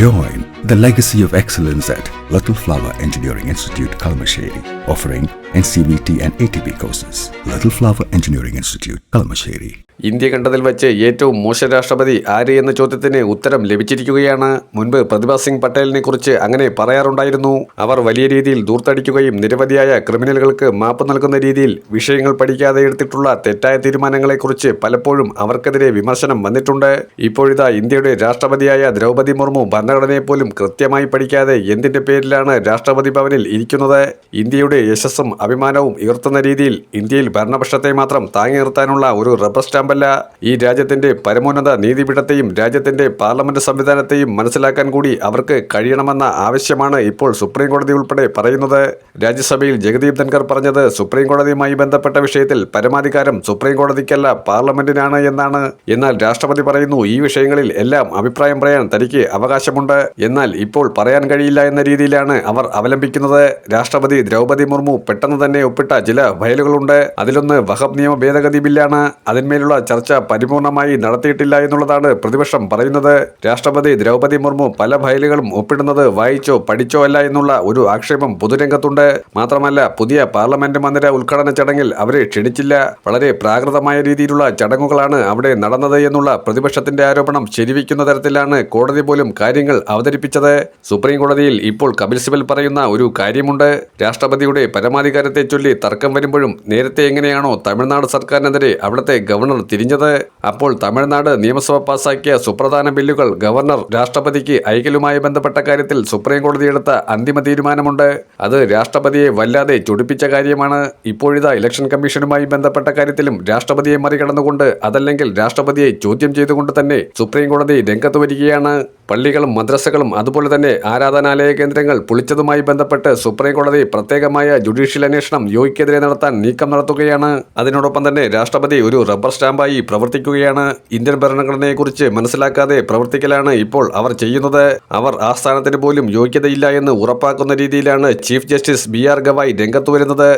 Join the legacy of excellence at Little Flower Engineering Institute, Kalamasheri, offering NCVT and ATP courses. Little Flower Engineering Institute, Kalamasheri. India കണ്ടതിൽ വെച്ച് ഏറ്റവും മോശം രാഷ്ട്രപതി ആര് എന്ന ചോദ്യത്തിന് ഉത്തരം ലഭിച്ചിരിക്കുകയാണ് മുൻപ് പ്രതിഭ സിംഗ് പട്ടേലിനെ കുറിച്ച് അങ്ങനെ പറയാറുണ്ടായിരുന്നു അവർ വലിയ രീതിയിൽ ദൂർത്തടിക്കുകയും നിരവധിയായ ക്രിമിനലുകൾക്ക് മാപ്പ് നൽകുന്ന രീതിയിൽ വിഷയങ്ങൾ പഠിക്കാതെ എടുത്തിട്ടുള്ള തെറ്റായ തീരുമാനങ്ങളെക്കുറിച്ച് പലപ്പോഴും അവർക്കെതിരെ വിമർശനം വന്നിട്ടുണ്ട് ഇപ്പോഴിതാ ഇന്ത്യയുടെ രാഷ്ട്രപതിയായ ദ്രൗപദി മുർമു ഭരണഘടനയെ പോലും കൃത്യമായി പഠിക്കാതെ എന്തിന്റെ പേരിലാണ് രാഷ്ട്രപതി ഭവനിൽ ഇരിക്കുന്നത്? ഇന്ത്യയുടെ യശസ്സും അഭിമാനവും ഉയർത്തുന്ന രീതിയിൽ ഇന്ത്യയിൽ ഭരണപക്ഷത്തെ മാത്രം താങ്ങി നിർത്താനുള്ള ഒരു റബ്ബർ സ്റ്റാമ്പല്ല. ഈ രാജ്യത്തിന്റെ പരമോന്നത നീതിപീഠത്തെയും രാജ്യത്തിന്റെ പാർലമെന്റ് സംവിധാനത്തെയും മനസ്സിലാക്കാൻ കൂടി അവർക്ക് കഴിയണമെന്ന ആവശ്യമാണ് ഇപ്പോൾ സുപ്രീം കോടതി ഉൾപ്പെടെ പറയുന്നത്. രാജ്യസഭയിൽ ജഗദീപ് ധൻകർ പറഞ്ഞത് സുപ്രീം കോടതിയുമായി ബന്ധപ്പെട്ട വിഷയത്തിൽ പരമാധികാരം സുപ്രീം കോടതിക്കല്ല പാർലമെന്റിനാണ് എന്നാണ്. എന്നാൽ രാഷ്ട്രപതി പറയുന്നു ഈ വിഷയങ്ങളിൽ എല്ലാം അഭിപ്രായം പറയാൻ തനിക്ക് അവകാശമുണ്ട്. എന്നാൽ ഇപ്പോൾ പറയാൻ കഴിയില്ല എന്ന രീതിയിലാണ് അവർ അവലംബിക്കുന്നത്. രാഷ്ട്രപതി ദ്രൗപതി മുർമു പെട്ടെന്ന് തന്നെ ഒപ്പിട്ട ചില ഫയലുകളുണ്ട്. അതിലൊന്ന് വഹബ് നിയമ ഭേദഗതി ബില്ലാണ്. അതിന്മേലുള്ള ചർച്ച പരിപൂർണമായി നടത്തിയിട്ടില്ല എന്നുള്ളതാണ് പ്രതിപക്ഷം പറയുന്നത്. രാഷ്ട്രപതി ദ്രൗപതി മുർമു പല ഫയലുകളും ഒപ്പിടുന്നത് വായിച്ചോ പഠിച്ചോ അല്ല എന്നുള്ള ഒരു ആക്ഷേപം പൊതുരംഗത്തുണ്ട്. മാത്രമല്ല പുതിയ പാർലമെന്റ് മന്ദിര ഉദ്ഘാടന ചടങ്ങിൽ അവരെ ക്ഷണിച്ചില്ല. വളരെ പ്രാകൃതമായ രീതിയിലുള്ള ചടങ്ങുകളാണ് അവിടെ നടന്നത് എന്നുള്ള പ്രതിപക്ഷത്തിന്റെ ആരോപണം ശരിവയ്ക്കുന്ന തരത്തിലാണ് കോടതി പോലും കാര്യങ്ങൾ അവതരിപ്പിച്ചത്. സുപ്രീം കോടതിയിൽ ഇപ്പോൾ കപിൽ സിബൽ പറയുന്ന ഒരു കാര്യമുണ്ട്. രാഷ്ട്രപതിയുടെ പരമാധികാരത്തെ ചൊല്ലി തർക്കം വരുമ്പോഴും നേരത്തെ എങ്ങനെയാണോ തമിഴ്നാട് സർക്കാരിനെതിരെ അവിടുത്തെ ഗവർണർ തിരിഞ്ഞത്. അപ്പോൾ തമിഴ്നാട് നിയമസഭ പാസാക്കിയ സുപ്രധാന ബില്ലുകൾ ഗവർണർ രാഷ്ട്രപതിക്ക് അയക്കലുമായി ബന്ധപ്പെട്ട കാര്യത്തിൽ സുപ്രീം കോടതി എടുത്ത അന്തിമ തീരുമാനമുണ്ട്. അത് രാഷ്ട്രപതിയെ വല്ലാതെ ചൊടിപ്പിച്ച കാര്യമാണ്. ഇപ്പോഴിതാ ഇലക്ഷൻ കമ്മീഷനുമായി ബന്ധപ്പെട്ട കാര്യത്തിലും രാഷ്ട്രപതിയെ മറികടന്നുകൊണ്ട് അതല്ലെങ്കിൽ രാഷ്ട്രപതിയെ ചോദ്യം ചെയ്തുകൊണ്ട് തന്നെ സുപ്രീം കോടതി രംഗത്ത് വരികയാണ്. പള്ളികളും മദ്രസകളും അതുപോലെ തന്നെ ആരാധനാലയ കേന്ദ്രങ്ങൾ പൊളിച്ചതുമായി ബന്ധപ്പെട്ട് സുപ്രീം കോടതി പ്രത്യേകമായ ജുഡീഷ്യൽ അന്വേഷണം യോഗിക്കെതിരെ നടത്താൻ നീക്കം നടത്തുകയാണ്. അതിനോടൊപ്പം തന്നെ രാഷ്ട്രപതി ഒരു റബ്ബർ സ്റ്റാമ്പായി പ്രവർത്തിക്കുകയാണ്. ഇന്ത്യൻ ഭരണഘടനയെക്കുറിച്ച് മനസ്സിലാക്കാതെ പ്രവർത്തിക്കലാണ് ഇപ്പോൾ അവർ ചെയ്യുന്നത്. അവർ ആ സ്ഥാനത്തിന് പോലും യോഗ്യതയില്ല എന്ന് ഉറപ്പാക്കുന്ന രീതിയിലാണ് chief justice B R Gavai രംഗത്ത് വരുന്നത്.